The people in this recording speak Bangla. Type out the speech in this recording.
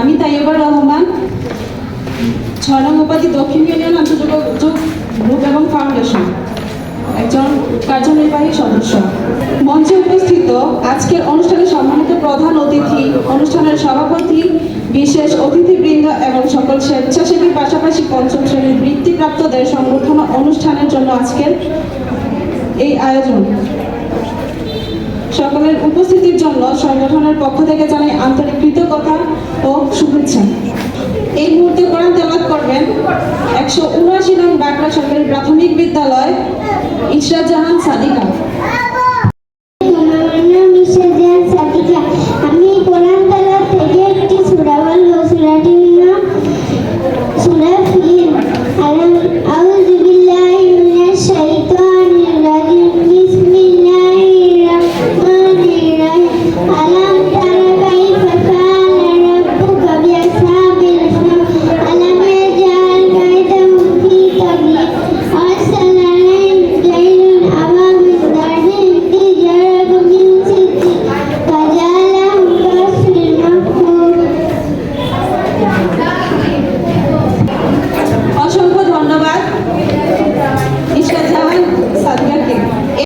আমি তাইয়ুবুর রহমান। ছয় নং উপাধি দক্ষিণ ইউনিয়ন আন্তর্যোগ গ্রুপ এবং ফাউন্ডেশন। একজন কার্যনির্বাহী সদস্য। মঞ্চে উপস্থিত আজকের অনুষ্ঠানে সম্মানিত প্রধান অতিথি, অনুষ্ঠানের সভাপতি, বিশেষ অতিথিবৃন্দ এবং সকল স্বেচ্ছাসেবীর পাশাপাশি পঞ্চম শ্রেণির বৃত্তিপ্রাপ্তদের সংবর্ধনা অনুষ্ঠানের জন্য আজকের এই আয়োজন। সকলের উপস্থিতির জন্য সংগঠনের পক্ষ থেকে জানাই আন্তরিক কৃতজ্ঞতা। ও শুভেচ্ছা। এই মুহূর্তে কোরআন তেলাওয়াত করবেন একশো উনআশি নং বাঁকড়া সরকারি প্রাথমিক বিদ্যালয়, ইশরা জাহান সাদিকা। থেকে একটি